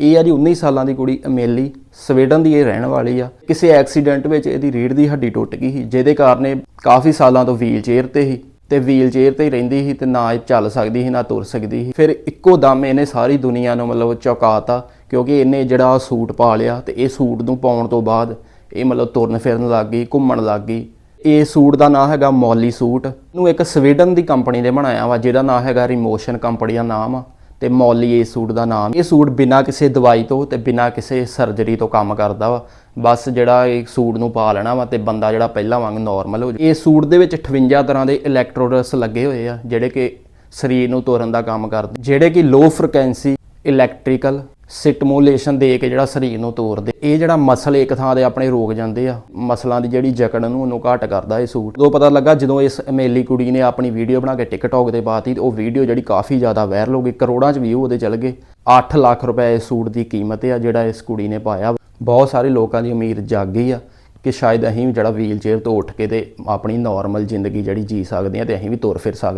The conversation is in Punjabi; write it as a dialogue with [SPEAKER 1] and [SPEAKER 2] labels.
[SPEAKER 1] ਇਹ ਆ ਜੀ 19 ਸਾਲਾਂ ਦੀ ਕੁੜੀ ਅਮੇਲੀ, ਸਵੀਡਨ ਦੀ ਇਹ ਰਹਿਣ ਵਾਲੀ ਆ। ਕਿਸੇ ਐਕਸੀਡੈਂਟ ਵਿੱਚ ਇਹਦੀ ਰੀੜ੍ਹ ਦੀ ਹੱਡੀ ਟੁੱਟ ਗਈ ਸੀ, ਜਿਹਦੇ ਕਾਰਨ ਇਹ ਕਾਫੀ ਸਾਲਾਂ ਤੋਂ ਵੀਲ ਚੇਅਰ ਤੇ ਸੀ ਤੇ ਵੀਲ ਚੇਅਰ ਤੇ ਹੀ ਰਹਿੰਦੀ ਸੀ ਤੇ ਨਾ ਇਹ ਚੱਲ ਸਕਦੀ ਸੀ, ਨਾ ਤੁਰ ਸਕਦੀ ਸੀ। ਫਿਰ ਇੱਕੋ ਦਮ ਇਹਨੇ ਸਾਰੀ ਦੁਨੀਆ ਨੂੰ ਮਤਲਬ ਚੌਕਾਤਾ ਕਿਉਂਕਿ ਇਹਨੇ ਜਿਹੜਾ ਸੂਟ ਪਾ ਲਿਆ ਤੇ ਇਹ ਸੂਟ ਨੂੰ ਪਾਉਣ ਤੋਂ ਬਾਅਦ ਇਹ ਮਤਲਬ ਤੁਰਨ ਫਿਰਨ ਲੱਗ ਗਈ, ਘੁੰਮਣ ਲੱਗ ਗਈ। ਇਹ ਸੂਟ ਦਾ ਨਾਮ ਹੈਗਾ ਮੌਲੀ ਸੂਟ। ਨੂੰ ਇੱਕ ਸਵੀਡਨ ਦੀ ਕੰਪਨੀ ਨੇ ਬਣਾਇਆ ਵਾ, ਜਿਹਦਾ ਨਾਮ ਹੈਗਾ ਰਿਮੋਸ਼ਨ ਕੰਪਨੀ ਦਾ ਨਾਮ ਆ। ਤੇ ਮੌਲੀ ਇਹ ਸੂਟ ਦਾ ਨਾਮ। ਇਹ ਸੂਟ ਬਿਨਾਂ ਕਿਸੇ ਦਵਾਈ ਤੋਂ ਤੇ ਬਿਨਾਂ ਕਿਸੇ ਸਰਜਰੀ ਤੋਂ ਕੰਮ ਕਰਦਾ ਵਾ। ਬਸ ਜਿਹੜਾ ਇਹ ਸੂਟ ਨੂੰ ਪਾ ਲੈਣਾ ਵਾ ਤੇ ਬੰਦਾ ਜਿਹੜਾ ਪਹਿਲਾਂ ਵਾਂਗ ਨਾਰਮਲ ਹੋ ਜਾਵੇ। ਇਹ ਸੂਟ ਦੇ ਵਿੱਚ 58 ਤਰ੍ਹਾਂ ਦੇ ਇਲੈਕਟ੍ਰੋਡਸ ਲੱਗੇ ਹੋਏ ਆ, ਜਿਹੜੇ ਕਿ ਸਰੀਰ ਨੂੰ ਤੋਰਨ ਦਾ ਕੰਮ ਕਰਦੇ। ਜਿਹੜੇ ਕਿ ਲੋ ਫ੍ਰੀਕੁਐਂਸੀ ਇਲੈਕਟ੍ਰੀਕਲ ਸਟਿਮੂਲੇਸ਼ਨ ਦੇ ਕੇ ਜਿਹੜਾ ਸਰੀਰ ਨੂੰ ਤੋਰਦੇ। ਇਹ ਜਿਹੜਾ ਮਸਲ ਇੱਕ ਥਾਂ ਦੇ ਆਪਣੇ ਰੋਕ ਜਾਂਦੇ ਆ, ਮਸਲਾਂ ਦੀ ਜਿਹੜੀ ਜਕੜ ਨੂੰ ਉਹਨੂੰ ਘਟ ਕਰਦਾ ਇਹ ਸੂਟ। ਉਦੋਂ ਪਤਾ ਲੱਗਾ, ਜਦੋਂ ਇਸ ਅਮੇਲੀ ਕੁੜੀ ਨੇ ਆਪਣੀ ਵੀਡੀਓ ਬਣਾ ਕੇ ਟਿਕਟੌਕ ਤੇ ਪਾਤੀ, ਤੇ ਉਹ ਵੀਡੀਓ ਜਿਹੜੀ ਕਾਫੀ ਜ਼ਿਆਦਾ ਵਾਇਰਲ ਹੋ ਗਈ, ਕਰੋੜਾਂ 'ਚ ਵਿਊ ਉਹਦੇ ਚੱਲ ਗਏ। 8 ਲੱਖ ਰੁਪਏ ਇਸ ਸੂਟ ਦੀ ਕੀਮਤ ਆ ਜਿਹੜਾ ਇਸ ਕੁੜੀ ਨੇ ਪਾਇਆ। ਬਹੁਤ ਸਾਰੇ ਲੋਕਾਂ ਦੀ ਉਮੀਦ ਜਾਗ ਗਈ ਆ ਕਿ ਸ਼ਾਇਦ ਅਸੀਂ ਵੀ ਜਿਹੜਾ ਵੀਲ ਚੇਅਰ ਤੋਂ ਉੱਠ ਕੇ ਤੇ ਆਪਣੀ ਨਾਰਮਲ ਜ਼ਿੰਦਗੀ ਜਿਹੜੀ ਜੀ ਸਕਦੇ ਆ, ਤੇ ਅਸੀਂ ਵੀ ਤੁਰ ਫਿਰ ਸਕਦੇ